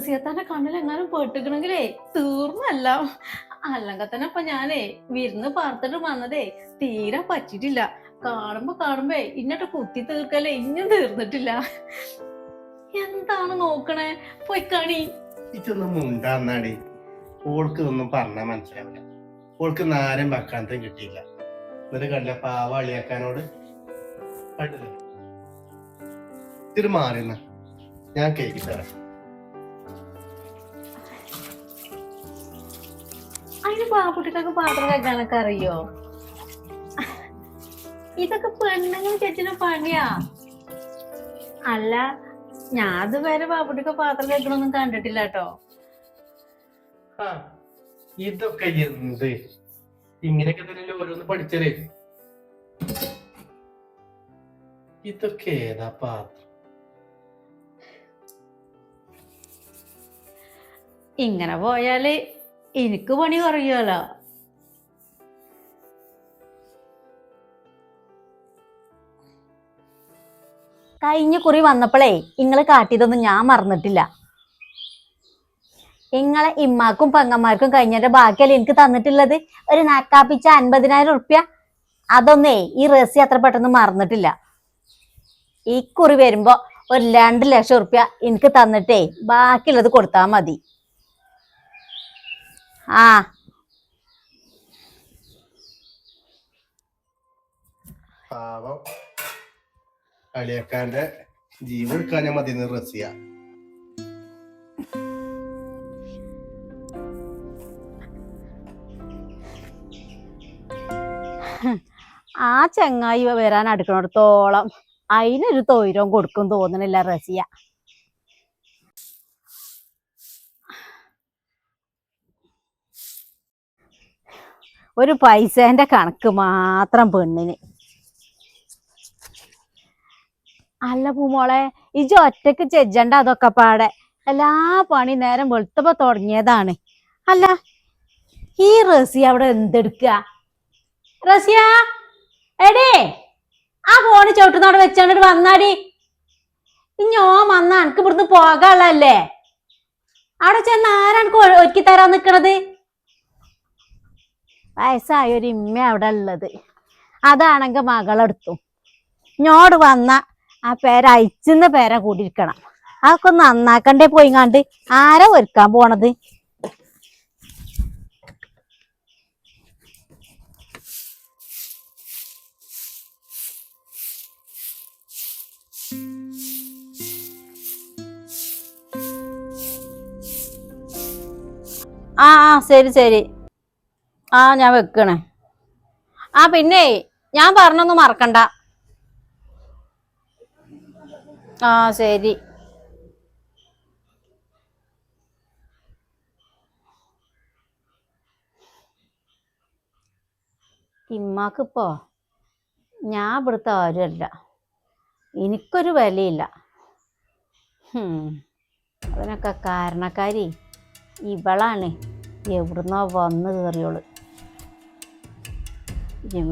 റസിയത്താന്റെ കണ്ണിലെങ്ങാനും പെട്ടിക്കണെങ്കിലേ തീർന്നല്ല. അല്ലെങ്കിൽ തന്നെ ഇപ്പൊ ഞാനേ വിരുന്ന് പാർത്തിട്ട് വന്നതേ തീരെ പറ്റിയിട്ടില്ല. കാണുമ്പോ കാണുമ്പേ ഇന്നിട്ട് കുത്തി തീർക്കല്ലേ ഇന്നും തീർന്നിട്ടില്ല. എന്താണ് നോക്കണേ? പോയി കണി. ഇതൊന്നും മുണ്ടാന്നാടി. ഓൾക്ക് ഇതൊന്നും പറഞ്ഞാൽ മനസ്സിലാവില്ല. ഓൾക്ക് നാരം വക്കാനത്തും കിട്ടിയില്ല. എന്നിട്ട് കണ്ട പാവ അളിയാക്കാനോട് കണ്ടില്ലേ ഇത് മാറിയെന്ന ഞാൻ കേക്ക് അതിന് പാവക്കുട്ടിക്കൊക്കെ പാത്രം കഴുകാനൊക്കെ അറിയോ? ഇതൊക്കെ പെണ്ണുങ്ങൾ ചേച്ചിന് പണിയാ. അല്ല ഞാൻ ഇതുവരെ പാവക്കുട്ടിക്ക് പാത്രം കഴിക്കണമൊന്നും കണ്ടിട്ടില്ല കേട്ടോ. ഇതൊക്കെ എന്ത്? ഇങ്ങനെയൊക്കെ തന്നെ ഓരോന്ന് പഠിച്ചതേ ഇതൊക്കെ ഏതാ പാത്രം? ഇങ്ങനെ പോയാൽ എനിക്ക് പണി കുറയുമല്ലോ കഴിഞ്ഞ കുറി വന്നപ്പോഴേ ഇങ്ങൾ കാട്ടിയതൊന്നും ഞാൻ മറന്നിട്ടില്ല. ഇങ്ങളെ ഇമ്മാക്കും പെങ്ങന്മാർക്കും കഴിഞ്ഞതിന്റെ ബാക്കിയല്ലേ എനിക്ക് തന്നിട്ടുള്ളത്? ഒരു നക്കാപ്പിച്ച അൻപതിനായിരം ഉറുപ്യ അതൊന്നേ ഈ റസി അത്ര പെട്ടെന്ന് മറന്നിട്ടില്ല. ഈ കുറി വരുമ്പോ ഒരു രണ്ട് ലക്ഷം ഉറുപ്യ എനിക്ക് തന്നിട്ടേ ബാക്കിയുള്ളത് കൊടുത്താൽ മതി. ആ. പാവം അളിയക്കാന്റെ ജീവൻ എടുക്കാനും മതി റസിയ. ആ ചങ്ങായി വരാൻ അടുക്കണടത്തോളം അതിനൊരു തൊയിരം കൊടുക്കും തോന്നണില്ല റസിയ. ഒരു പൈസേന്റെ കണക്ക് മാത്രം പെണ്ണിന്. അല്ല പൂമോളെ ഇജ് ഒറ്റയ്ക്ക് ചെജ്ജണ്ട അതൊക്കെ പാടെ. എല്ലാ പണി നേരം വെളുത്തപ്പോ തുടങ്ങിയതാണ്. അല്ല ഈ റസിയ അവിടെ എന്തെടുക്ക? റസിയ എടേ ആ ഫോണ് ചവിട്ടുന്നവിടെ വെച്ചാണ്ട് വന്നാടി. ഇഞ്ഞോ വന്നാ എനിക്ക് ഇവിടുന്ന് പോകാനുള്ളല്ലേ അവിടെ ചെന്ന് ആരാണ് ഒരുക്കി തരാൻ നിക്കണത്? വയസ്സായ ഒരു ഇമ്മ അവിടെ ഉള്ളത്. അതാണെങ്കിൽ മകളെടുത്തു. ഇഞ്ഞോട് വന്ന ആ പേര അയച്ചുന്ന പേര കൂടിയിരിക്കണം. അതൊക്കെ ഒന്ന് നന്നാക്കണ്ടേ പോയിങ്ങാണ്ട്. ആരാ ഒരുക്കാൻ പോണത്? ആ ശരി ശരി. ആ ഞാൻ വെക്കണേ. ആ പിന്നെ ഞാൻ പറഞ്ഞൊന്നും മറക്കണ്ട. ആ ശരി. ഇമ്മാക്കിപ്പോ ഞാൻ ഇവിടുത്തെ ആരുമല്ല. എനിക്കൊരു വിലയില്ല. അതിനൊക്കെ കാരണക്കാരി ഇവളാണ്. എവിടുന്നോ വന്ന് കയറിയോൾ.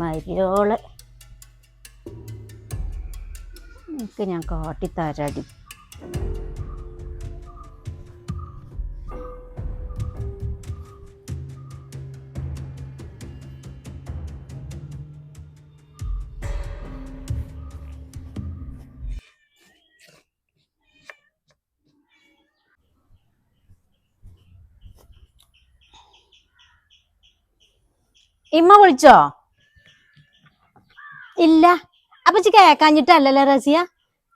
മരിയോൾ എനിക്ക് ഞാൻ കാട്ടിത്തരാടി ഇമ്മ വിളിച്ചോ? ഇല്ല. അപ്പൊ കേക്കാഞ്ഞിട്ടല്ലല്ലോ റസിയ?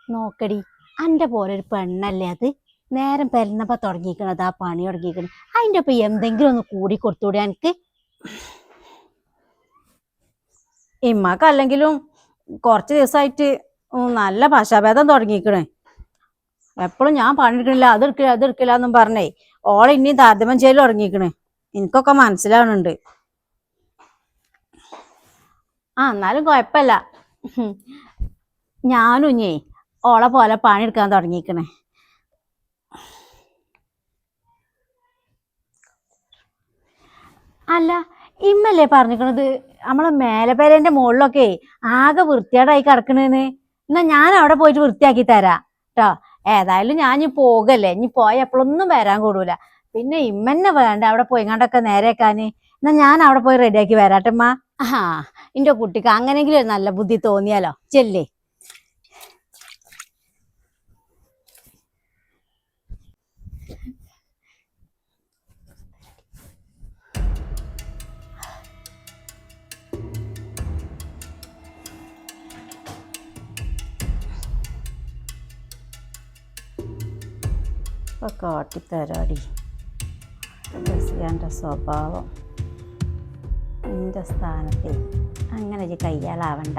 നോക്കടി അന്റെ പോലെ ഒരു പെണ്ണല്ലേ അത്? നേരം പെരുന്നപ്പോ തുടങ്ങിക്കണത് ആ പണി തുടങ്ങിക്കണത് അതിന്റെ ഒപ്പം എന്തെങ്കിലും ഒന്ന് കൂടി കൊടുത്തൂടെ എനിക്ക് ഇമ്മക്ക് അല്ലെങ്കിലും കുറച്ച് ദിവസമായിട്ട് നല്ല പശാഭേദം തുടങ്ങിക്കണേ. എപ്പോഴും ഞാൻ പണിയെടുക്കണില്ല അത് എടുക്കില്ല അത് എടുക്കില്ല എന്നും പറഞ്ഞേ ഓളെ ഇനിയും താരതമ്യം ചെയ്യൽ തുടങ്ങിക്കണേ. എനിക്കൊക്കെ മനസ്സിലാവുന്നുണ്ട് ആ എന്നാലും കുഴപ്പമില്ല ഞാനും ഇനി ഓളെ പോലെ പണിയെടുക്കാൻ തുടങ്ങിയിക്കണേ അല്ല ഇമ്മല്ലേ പറഞ്ഞിരിക്കണത് നമ്മളെ മേലപ്പേരന്റെ മുകളിലൊക്കെ ആകെ വൃത്തിയേടായി കിടക്കണേന്ന് എന്നാ ഞാൻ അവിടെ പോയിട്ട് വൃത്തിയാക്കി തരാം. കേട്ടോ ഏതായാലും ഞാൻ ഇനി പോകല്ലേ? ഇനി പോയ എപ്പോഴൊന്നും വരാൻ കൂടൂല. പിന്നെ ഇമ്മന്നെ വേണ്ട അവിടെ പോയിങ്ങാണ്ടൊക്കെ നേരെക്കാന്. എന്നാ ഞാൻ അവിടെ പോയി റെഡിയാക്കി വരാട്ടമ്മ. ആ എന്റെ കുട്ടിക്ക് അങ്ങനെങ്കിലും ഒരു നല്ല ബുദ്ധി തോന്നിയാലോ? ചെല്ലേ. ഇപ്പൊ കാട്ടിത്തരാടി. റസിയാന്റെ സ്വഭാവം. നിന്റെ സ്ഥാനത്തെ. അങ്ങനെ ഒരു കയ്യാളാവണ്ട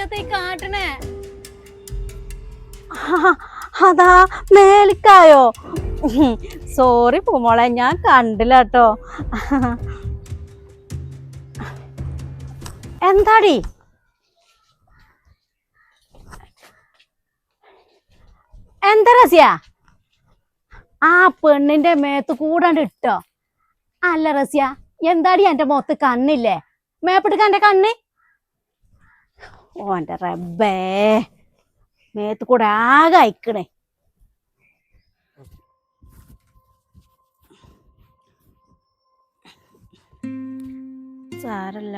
എന്ത് കാട്ടണേ. അതാ മേലിക്കായോ? സോറി പൂമോളെ ഞാൻ കണ്ടില്ല കേട്ടോ. എന്താടി? എന്താ റസിയ? ആ പെണ്ണിന്റെ മേത്ത് കൂടാണ്ട് ഇട്ടോ. അല്ല റസിയ എന്താടി എന്റെ മുഖത്ത് കണ്ണില്ലേ? മേപ്പിട്ട് എന്റെ കണ്ണ്? ഓന്റെ റബ്ബേ. മേത്ത് കൂടെ ആകെ അയക്കണേ. സാരല്ല.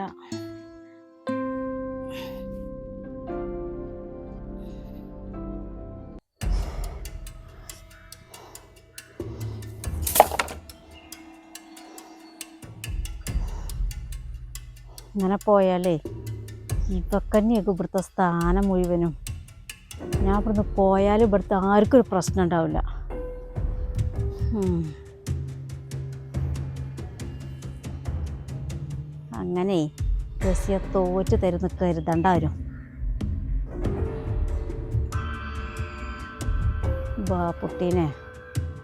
ഇങ്ങനെ പോയാലേ ഇവക്കന്നെയൊക്കെ ഇവിടുത്തെ സ്ഥാനം മുഴുവനും. ഞാൻ ഇവിടുന്ന് പോയാലും ഇവിടുത്തെ ആർക്കും ഒരു പ്രശ്നം ഉണ്ടാവില്ല. അങ്ങനെ റസിയ തോറ്റ് തരുന്ന കരുതണ്ടാരും ബാപ്പുട്ടീനെ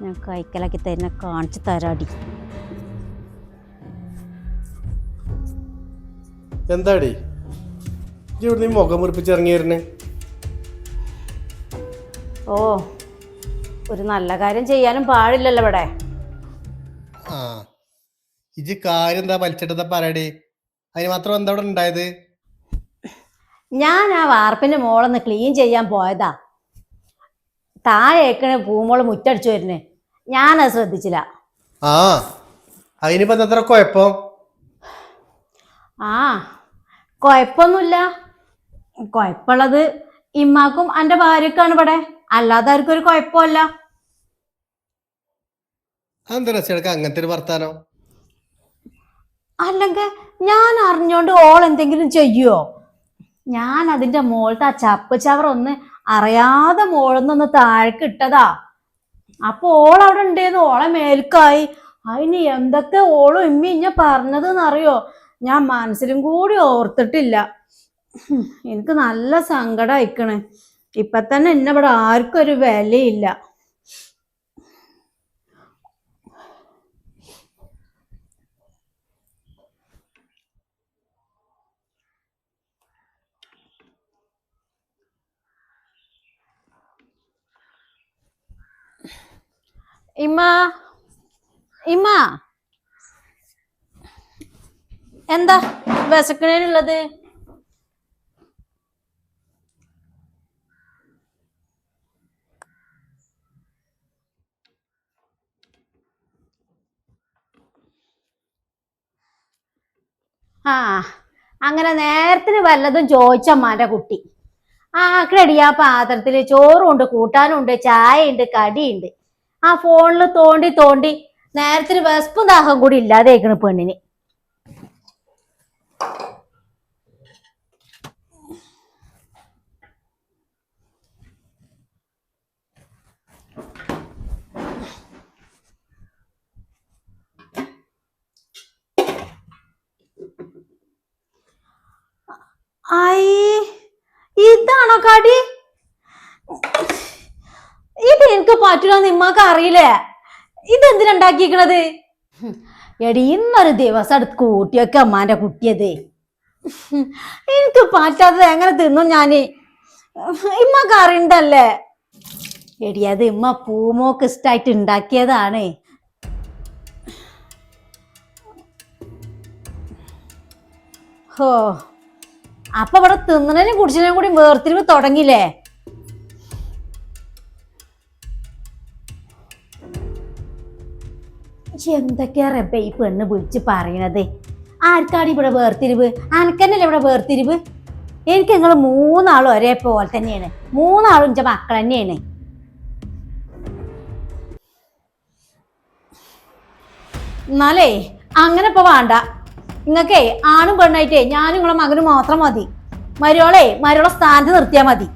ഞാൻ കൈക്കലാക്കി തരുന്ന കാണിച്ചു തരാടി. എന്താടി? ഇവിടുന്ന് ഈ മുഖം മുറിപ്പിച്ചിറങ്ങി ഇറങ്ങിയിരുന്നേ ഓ ഒരു നല്ല കാര്യം ചെയ്യാനും പാടില്ലല്ലോ ഇവിടെ. ആ കാര്യം എന്താ വലിച്ചിട്ടതാ പറയടി? അതിന് മാത്രം എന്താ ഇവിടെ ഉണ്ടായത്? ഞാൻ ആ വാർപ്പിന്റെ മോളൊന്ന് ക്ലീൻ ചെയ്യാൻ പോയതാ. താഴേക്കണ പൂമോൾ മുറ്റടിച്ചു വരുന്നേ. ഞാനത് ശ്രദ്ധിച്ചില്ല. ആ അതിനിപ്പോ എന്താ കുഴപ്പം? ആ കൊഴപ്പൊന്നുമില്ല കൊഴപ്പുള്ളത് ഇമ്മാക്കും എന്റെ ഭാര്യക്കാണ് ഇവിടെ. അല്ലാതെ ആർക്കും ഒരു കുഴപ്പമല്ല. അങ്ങനത്തെ ഒരു വർത്താനോ? അല്ലെങ്കിൽ ഞാൻ അറിഞ്ഞോണ്ട് ഓൾ എന്തെങ്കിലും ചെയ്യുവോ? ഞാൻ അതിന്റെ മോളത്തെ ആ ചപ്പ് ചവർ ഒന്ന് അറിയാതെ മോളിന്നൊന്ന് താഴേക്ക് ഇട്ടതാ. അപ്പൊ ഓൾ അവിടെ ഉണ്ടേന്ന് ഓളെ മേൽക്കായി. അതിന് എന്തൊക്കെ ഓളും ഇമ്മി ഇഞ്ഞ പറഞ്ഞതെന്ന് അറിയോ ഞാൻ മനസ്സിലും കൂടി ഓർത്തിട്ടില്ല. എനിക്ക് നല്ല സങ്കടം ആയിക്കണ് ഇപ്പൊ തന്നെ എന്നെ ഇവിടെ ആർക്കും ഒരു വിലയില്ല. ഇമ്മ ഇമ്മ. എന്താ വിശക്കണേനുള്ളത്? ആ അങ്ങനെ നേരത്തിന് വല്ലതും ചോദിച്ചമ്മാന്റെ കുട്ടി. ആക്കടി ആ പാത്രത്തിൽ ചോറുണ്ട് കൂട്ടാനുണ്ട് ചായയുണ്ട് കടിയുണ്ട്. ആ ഫോണിൽ തോണ്ടി തോണ്ടി നേരത്തിന് വിശപ്പും ദാഹം കൂടി ഇല്ലാതെ പെണ്ണിന്. ഇതാണോ കടി? ഇത് എനിക്ക് പറ്റൂല നിമ്മക്ക് അറിയില്ലേ? ഇതെന്തിനുണ്ടാക്കിക്കണത് എടി ഇന്നൊരു ദിവസം അടുത്ത് കൂട്ടിയൊക്കെ അമ്മാന്റെ കുട്ടിയത്. എനിക്ക് പറ്റാത്തത് എങ്ങനെ തിന്നും ഞാൻ? ഇമ്മക്ക് അറിയണ്ടല്ലേ? എടി അത് ഇമ്മ പൂമോക്ക് ഇഷ്ടായിട്ട് ഉണ്ടാക്കിയതാണ്. ഹോ. അപ്പൊ ഇവിടെ തിന്നണേനും കുടിച്ചതിനും കൂടി വേർതിരിവ് തുടങ്ങിയില്ലേ? എന്തൊക്കെയാ റബ്ബെ ഈ പെണ്ണ് വിളിച്ച് പറയണത്? ആർക്കാണ് ഇവിടെ വേർതിരിവ്? അനക്കന്നല്ലേ ഇവിടെ വേർതിരിവ്? എനിക്ക് നിങ്ങൾ മൂന്നാളും ഒരേ പോലെ തന്നെയാണ്. മൂന്നാളും എന്റെ മക്കൾ തന്നെയാണ്. എന്നാലേ അങ്ങനെ ഇപ്പൊ വേണ്ട. നിങ്ങക്കേ ആണും പെണ്ണായിട്ടേ ഞാനും നിങ്ങളെ മകനും മാത്രം മതി. മരുവളെ മരുവളെ സ്ഥാനത്ത് നിർത്തിയാൽ മതി.